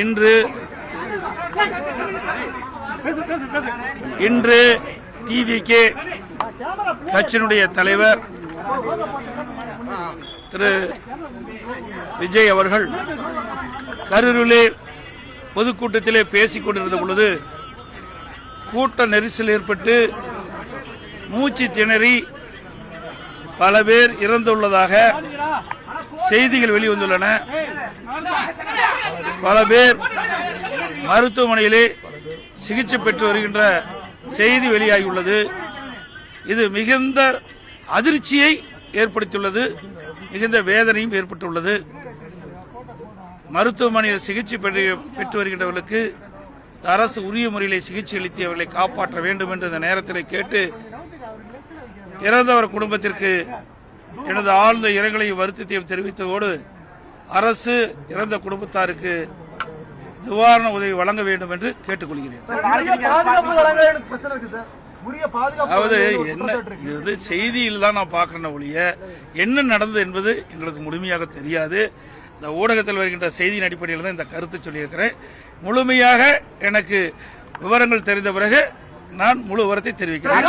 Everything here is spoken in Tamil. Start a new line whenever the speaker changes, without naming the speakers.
இன்று இன்று டிவிக்கு கட்சியினுடைய தலைவர் திரு விஜய் அவர்கள் கரூரிலே பொதுக்கூட்டத்திலே பேசிக் கொண்டிருந்த பொழுது கூட்ட நெரிசல் ஏற்பட்டு மூச்சு திணறி பல பேர் இறந்துள்ளதாக செய்திகள் வெளிவந்துள்ளன. பல பேர் மருத்துவமனையிலே சிகிச்சை பெற்று வருகின்ற செய்தி வெளியாகியுள்ளது. இது மிகுந்த அதிர்ச்சியை ஏற்படுத்தியுள்ளது மிகுந்த வேதனையும் ஏற்பட்டுள்ளது. மருத்துவமனையில் சிகிச்சை பெற்று பெற்று வருகின்றவர்களுக்கு அரசு உரிய முறையிலே சிகிச்சை அளித்து அவர்களை காப்பாற்ற வேண்டும் என்று இந்த நேரத்தில் கேட்டு இறந்தவர் குடும்பத்திற்கு எனது ஆழ்ந்த இரங்கலையும் வருத்தத்தையும் தெரிவித்ததோடு அரசு இறந்த குடும்பத்தாருக்கு நிவாரண உதவி வழங்க வேண்டும் என்று கேட்டுக்கொள்கிறேன். அதாவது என்ன. இது செய்தியில் தான் நான் பார்க்கறேன் ஒழிய என்ன நடந்தது என்பது எங்களுக்கு முழுமையாக தெரியாது. இந்த ஊடகத்தில் வருகின்ற செய்தியின் அடிப்படையில் தான் இந்த கருத்து சொல்லியிருக்கிறேன். முழுமையாக எனக்கு விவரங்கள் தெரிந்த பிறகு நான் முழு விவரத்தை தெரிவிக்கிறேன்.